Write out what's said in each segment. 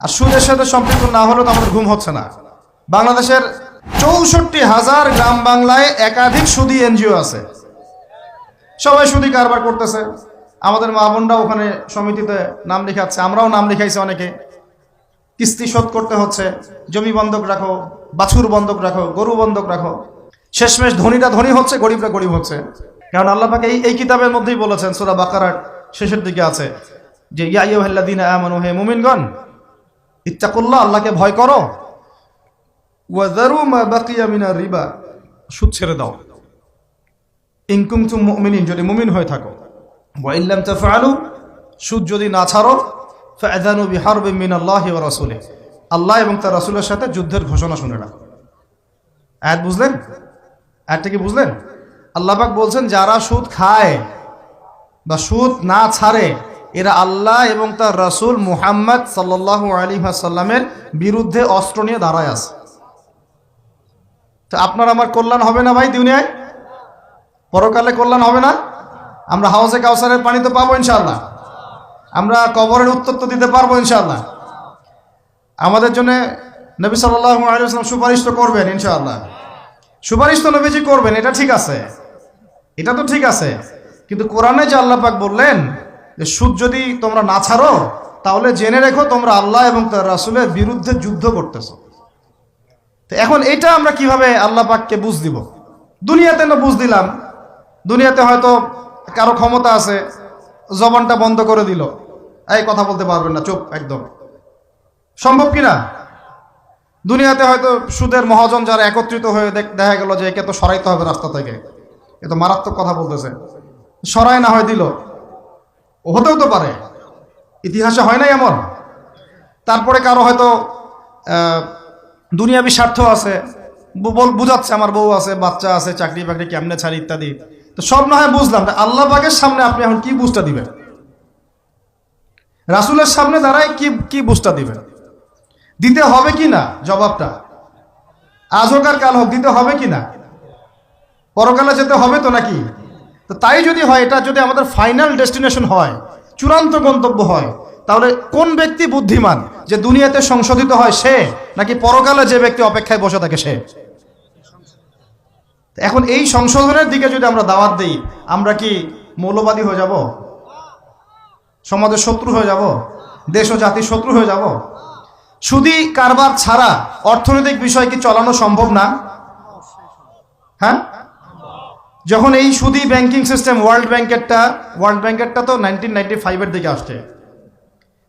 আর সুদের সাথে সম্পৃক্ত না হলেও তো আমাদের ঘুম হচ্ছে না। বাংলাদেশের চৌষট্টি হাজার গ্রাম বাংলায় একাধিক সুদী এনজিও আছে। সবাই সুদী কারবার করতেছে। আমাদের মা বোনরাও ওখানে সমিতিতে নাম লিখাচ্ছে, আমরাও নাম লিখাইছি অনেকে। কিস্তি শোধ করতে হচ্ছে, জমি বন্ধক রাখো, বাছুর বন্ধক রাখো, গরু বন্ধক রাখো। শেষমেশ ধনীরা ধনী হচ্ছে, গরিবরা গরিব হচ্ছে। কারণ আল্লাহ পাকে এই এই কিতাবের মধ্যেই বলেছেন, সুরা বাকারার শেষের দিকে আছে যে, ইয়া ইয়ুহাল্লাযীনা আমানু, হে মুমিনগণ ইত্তাকুল্লাহ আল্লাহকে ভয় করো। ওয়াজারু রিবা। সুদ ছেড়ে দাও। ইনকুম তুম মুমিনিন, যদি মুমিন হয়ে থাকো। ওয়া ইল্লাম তাফআলু, সুদ যদি না ছাড়ো ফাআযানু বিহারবিন মিনাল্লাহি ওয়া রাসূলিহি। আল্লাহ এবং তার রাসূলের সাথে যুদ্ধের ঘোষণা শুনে রাখো আয়াত বুঝলেন? আয়াতটা কি বুঝলেন? আল্লাহ পাক বলছেন, যারা সুদ খায় বা সুদ না ছাড়ে এরা আল্লাহ এবং তার রাসূল মুহাম্মদ সাল্লাল্লাহু আলাইহি ওয়াসাল্লামের বিরুদ্ধে অস্ত্র নিয়ে দাঁড়ায় আছে। তো আপনার আমার কল্যাণ হবে না ভাই দুনিয়ায়? পরকালে কল্যাণ হবে না? আমরা হাউসে কাউসারের পানি তো পাবো ইনশাল্লাহ আমরা কবরের উত্তর তো দিতে পারব ইনশাল্লাহ আমাদের জন্য নবী সাল্লাল্লাহু আলাইহি ওয়াসাল্লাম সুপারিশ তো করবেন ইনশাআল্লাহ। সুপারিশ তো নবীজি করবেন, এটা ঠিক আছে। এটা তো ঠিক আছে। কিন্তু কোরআনে যে আল্লাহ পাক বললেন যে সুদ যদি তোমরা না ছাড়ো, তাহলে জেনে রেখো তোমরা আল্লাহ এবং তার রাসূলের বিরুদ্ধে যুদ্ধ করতেছো। তো এখন এটা আমরা কীভাবে আল্লাহ পাককে বুঝ দিব? দুনিয়াতে না বুঝ দিলাম। দুনিয়াতে হয়তো কারও ক্ষমতা আছে, জবানটা বন্ধ করে দিল। এই কথা বলতে পারবেন না, চুপ, একদম। সম্ভব কি না? দুনিয়াতে হয়তো সুদের মহাজন যারা একত্রিত হয়ে দেখ- গেল যে একে তো সরাইতে হবে রাস্তা থেকে। এ তো মারাত্মক কথা বলতেছে। সরাই না হয় দিল। হতেও তো পারে। ইতিহাসে হয় নাই এমন। তারপরে কারও হয়তো দুনিয়াবি স্বার্থ আছে বুঝাচ্ছে, আমার বউ আছে, বাচ্চা আছে, চাকরি বাকরি কেমনে ছাড়ি ইত্যাদি। তো সব না হয় বুঝলাম আল্লাহ পাকের সামনে আপনি এখন কি বুঝটা দিবেন? রাসুলের সামনে দাঁড়ায় কি কি বুঝটা দিবেন? দিতে হবে কি না জবাবটা? আজ হোক আর কাল হোক, দিতে হবে কি না? পরকালে যেতে হবে তো নাকি? তো তাই যদি হয়, এটা যদি আমাদের ফাইনাল ডেস্টিনেশন হয়, চূড়ান্ত গন্তব্য হয়, তাহলে কোন ব্যক্তি বুদ্ধিমান যে দুনিয়াতে সংশোধিত হয় সে, নাকি পরকালে যে ব্যক্তি অপেক্ষায় বসে থাকে সে? এখন এই সংশোধনের দিকে যদি আমরা দাওয়াত দিই, আমরা কি মৌলবাদী হয়ে যাব? সমাজের শত্রু হয়ে যাব? দেশ ও জাতির শত্রু হয়ে যাব? সুদি কারবার ছাড়া অর্থনৈতিক বিষয় কি চালানো সম্ভব না? হ্যাঁ? যখন এই সুদি ব্যাংকিং সিস্টেম ওয়ার্ল্ড ব্যাংকেরটা ওয়ার্ল্ড ব্যাংকেরটা তো নাইনটিন নাইনটি ফাইভের দিকে আসছে।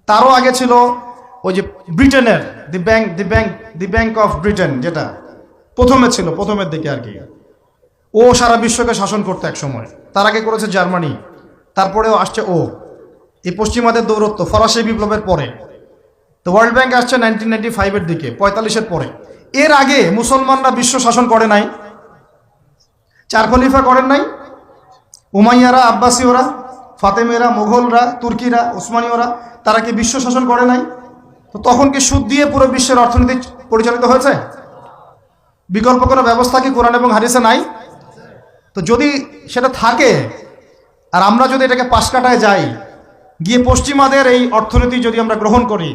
তারও আগে ছিল ওই যে ব্রিটেনের the bank the bank the bank of Britain যেটা, প্রথমে ছিল, প্রথমের দিকে আর কি। ও সারা বিশ্বকে শাসন করতো এক সময় তার আগে করেছে জার্মানি, তারপরেও আসছে ও। এই পশ্চিমাদের দৌরত্ব, ফরাসি বিপ্লবের পরে। তো ওয়ার্ল্ড ব্যাংক আসছে নাইনটিন নাইনটি ফাইভের দিকে, পঁয়তাল্লিশের পরে। এর আগে মুসলমানরা বিশ্ব শাসন করে নাই। চার খলিফা করেন নাই। উমাইয়ারা, আব্বাসীয়রা, ফাতেমেরা মোগলরা তুর্কিরা ওসমানীয়রা তারা কি বিশ্ব শাসন করে নাই? তো তখন কি সুদ দিয়ে পুরো বিশ্বের অর্থনীতি পরিচালিত হয়েছে? বিকল্প কোনো ব্যবস্থা কি কোরআন এবং হাদিসে নাই? তো যদি সেটা থাকে, আর আমরা যদি এটাকে পাশ কাটায় যাই, গিয়ে পশ্চিমাদের এই অর্থনীতি যদি আমরা গ্রহণ করি,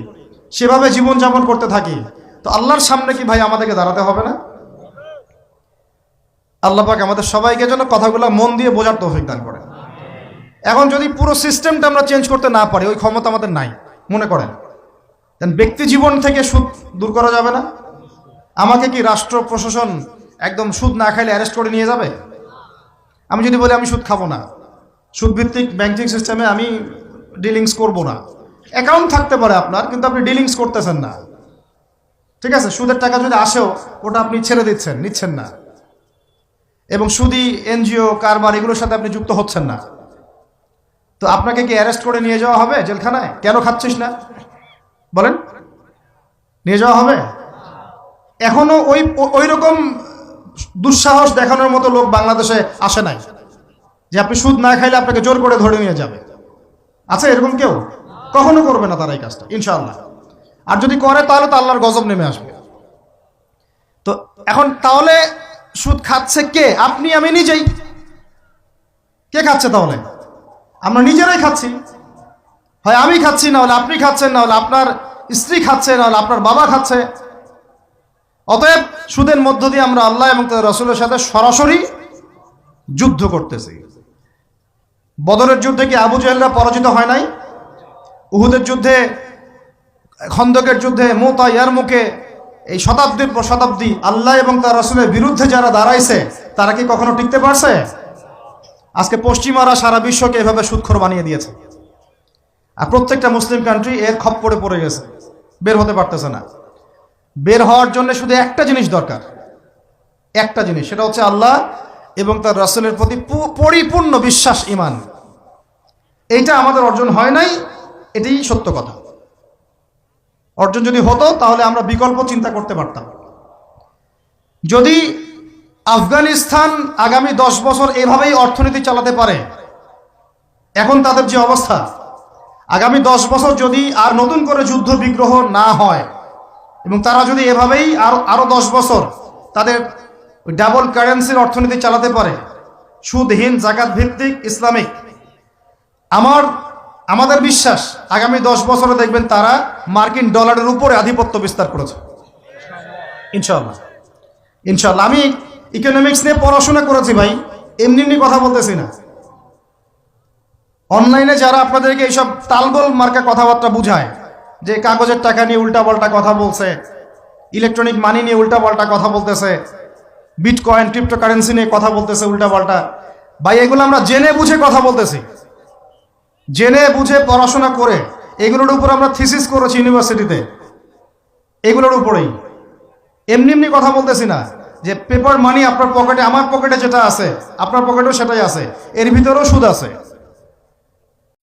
সেভাবে জীবনযাপন করতে থাকি, তো আল্লাহর সামনে কি ভাই আমাদেরকে দাঁড়াতে হবে না? আল্লাহ পাক আমাদের সবাইকে যেন কথাগুলো মন দিয়ে বোঝার তৌফিক দান করে এখন যদি পুরো সিস্টেমটা আমরা চেঞ্জ করতে না পারি, ওই ক্ষমতা আমাদের নাই। মনে করেন। দেন ব্যক্তি জীবন থেকে সুদ দূর করা যাবে না। আমাকে কি রাষ্ট্র প্রশাসন একদম সুদ না খাইলে অ্যারেস্ট করে নিয়ে যাবে? আমি যদি বলি আমি সুদ খাব না সুদ ভিত্তিক ব্যাংকিং সিস্টেমে আমি ডিলিংস করব না। অ্যাকাউন্ট থাকতে পারে আপনার, কিন্তু আপনি ডিলিংস করতেছেন না। ঠিক আছে? সুদের টাকা যদি আসেও, ওটা আপনি ছেড়ে দিচ্ছেন, নিচ্ছেন না। এবং সুদি, এনজিও, কারবার এগুলোর সাথে আপনি যুক্ত হচ্ছেন না। তো আপনাকে কি অ্যারেস্ট করে নিয়ে যাওয়া হবে জেলখানায়? কেন খাচ্ছিস না? বলেন। নিয়ে যাওয়া হবে? এখনও ওই ওই রকম দুঃসাহস দেখানোর মতো লোক বাংলাদেশে আসে নাই, যে আপনি সুদ না খাইলে আপনাকে জোর করে ধরে নিয়ে যাবে। আছে এরকম কেউ? কখনো করবে না তারা এই কাজটা, ইনশাআল্লাহ। আর যদি করে, তাহলে তো আল্লাহর গজব নেমে আসবে। তো এখন তাহলে সুদ খাচ্ছে কে? আপনি, আমি নিজেই। কে খাচ্ছে তাহলে? আমরা নিজেরাই খাচ্ছি। হয় আমি খাচ্ছি, না হলে আপনি খাচ্ছেন, না হলে আপনার স্ত্রী খাচ্ছে নাহলে আপনার বাবা খাচ্ছে। অতএব সুদের মধ্য দিয়ে আমরা আল্লাহ এবং তার রসুলের সাথে সরাসরি যুদ্ধ করতেছি। বদরের যুদ্ধে কি আবু জাহেলরা পরাজিত হয় নাই? উহুদের যুদ্ধে, খন্দকের যুদ্ধে, মোতা ইয়ার মুখে এই শতাব্দীর পর শতাব্দী আল্লাহ এবং তার রসুলের বিরুদ্ধে যারা দাঁড়াইছে, তারা কি কখনো টিকতে পারছে? আজকে পশ্চিমারা সারা বিশ্বকে এভাবে সুৎখর বানিয়ে দিয়েছে। আর প্রত্যেকটা মুসলিম কান্ট্রি এর খপ্পরে পড়ে গেছে। বের হতে পারতেছে না। বের হওয়ার জন্য শুধু একটা জিনিস দরকার। একটা জিনিস, সেটা হচ্ছে আল্লাহ এবং তার রাসূলের প্রতি পরিপূর্ণ বিশ্বাস ইমান এইটা আমাদের অর্জন হয় নাই, এটাই সত্য কথা। অর্জন যদি হতো, তাহলে আমরা বিকল্প চিন্তা করতে পারতাম। যদি আফগানিস্তান আগামী দশ বছর এভাবেই অর্থনীতি চালাতে পারে, এখন তাদের যে অবস্থা, আগামী দশ বছর যদি আর নতুন করে যুদ্ধ বিগ্রহ না হয়, এবং তারা যদি এভাবেই আরও আরও দশ বছর তাদের ডাবল কারেন্সির অর্থনীতি চালাতে পারে, সুদহীন, জাকাত ভিত্তিক, ইসলামিক, আমার আমাদের বিশ্বাস, আগামী দশ বছরে দেখবেন তারা মার্কিন ডলারের উপরে আধিপত্য বিস্তার করেছে। ইনশাল্লাহ ইনশাল্লাহ আমি ইকোনমিক্স নিয়ে পড়াশোনা করেছি ভাই, এমনি এমনি কথা বলতেছি না। অনলাইনে যারা আপনাদেরকে এইসব তালগোল মার্কা কথাবার্তা বুঝায়, যে কাগজের টাকা নিয়ে উল্টাপাল্টা কথা বলছে ইলেকট্রনিক মানি নিয়ে উল্টাপাল্টা কথা বলতেছে বিটকয়েন ক্রিপ্টোকারেন্সি নিয়ে কথা বলতেছে উল্টাপাল্টা, ভাই, এগুলো আমরা জেনে বুঝে কথা বলতেছি। জেনে বুঝে পড়াশোনা করে, এগুলোর উপর আমরা থিসিস করেছি ইউনিভার্সিটিতে এগুলোর উপরেই। এমনি এমনি কথা বলতেছি না যে পেপার মানি আপনার পকেটে আমার পকেটে যেটা আছে, আপনার পকেটেও সেটাই আছে। এর ভিতরেও সুদ আছে।